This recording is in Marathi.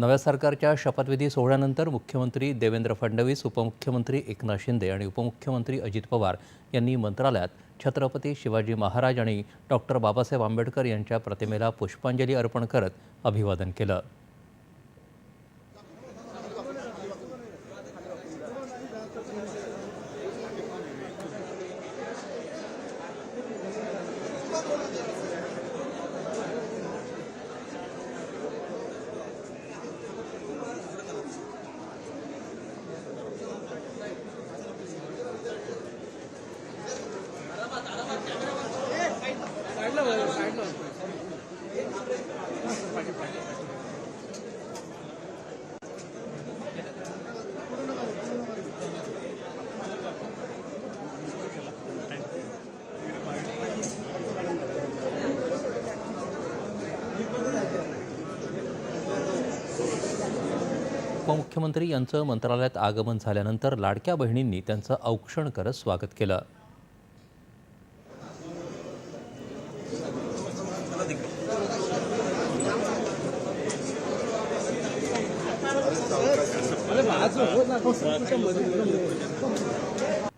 नव्या सरकारच्या शपथविधी सोहळ्यानंतर मुख्यमंत्री देवेंद्र फडणवीस उपमुख्यमंत्री एकनाथ शिंदे आणि उपमुख्यमंत्री अजित पवार यांनी मंत्रालयात छत्रपती शिवाजी महाराज आणि डॉक्टर बाबासाहेब आंबेडकर यांच्या प्रतिमेला पुष्पांजली अर्पण करत अभिवादन केलं. उपमुख्यमंत्री यांचं मंत्रालयात आगमन झाल्यानंतर लाडक्या बहिणींनी त्यांचं औक्षण करत स्वागत केलं. 还是我那个手机上面的我都